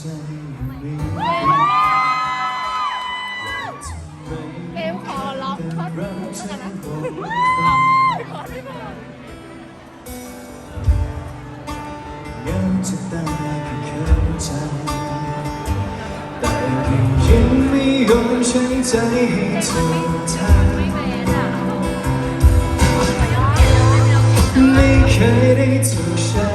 ฉัม่เอมขอล็อกเขาแล้วกนะขอได้ไหมยังจะตายเข้าใจแต่เพียงยังไม่ยอมฉันใจให้เธอทำไม่เคยได้ถูกฉั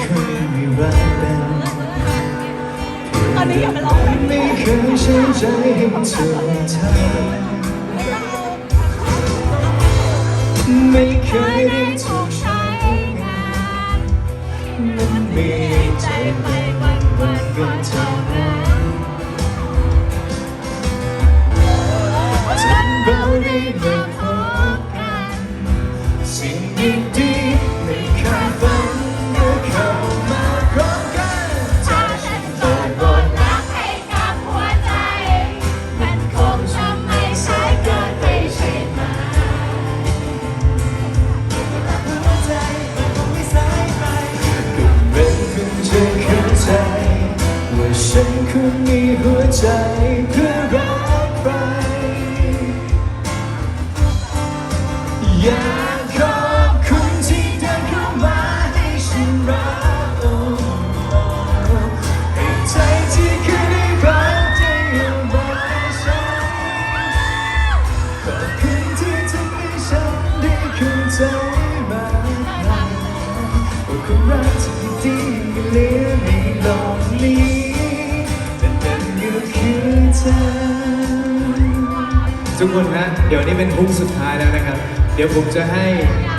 เคยมีรักเป็นนนี้อย่าไปร้องเลยไม่เคยใช้ใจให้ถูกทางไม่เคยได้ถูกใช้งานมันมีใจไปวันวันๆกันเท่านั้นจนเราได้มาพบกันสิ่งดี อยากขอบคุณที่เดินเข้ามาให้ฉันรักโอ้ให้ใจที่เคยได้รักได้เอามาใช้ขอบคุณที่ทำให้ฉันได้เข้าใจมากมายว่าความรักที่ดีไม่เหลือในโลกนี้แต่นั่นก็คือเธอ ทุกคนฮะ เดี๋ยวนี้เป็นฮุกสุดท้ายแล้วนะครับ เดี๋ยวผมจะให้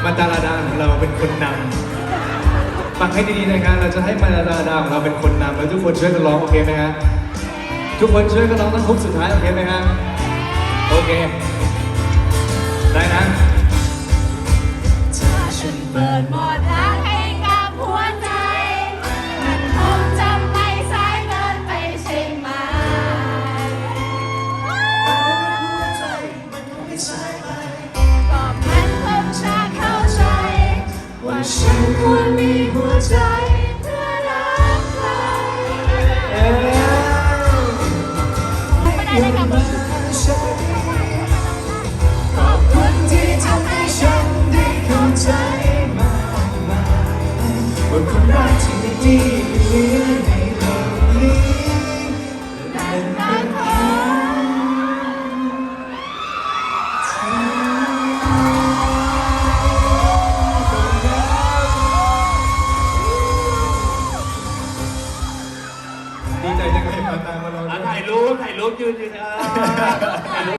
มาตาลาดาของเราเป็นคนนำฟังให้ดีๆนะครับเราจะให้มาตาลาดาของเราเป็นคนนำแล้วทุกคนช่วยกันร้องโอเคไหมฮะทุกคนช่วยกันร้องตั้งคุกสุดท้ายโอเคไหมฮะโอเค มันคงจ ลุกยืนยืนเออ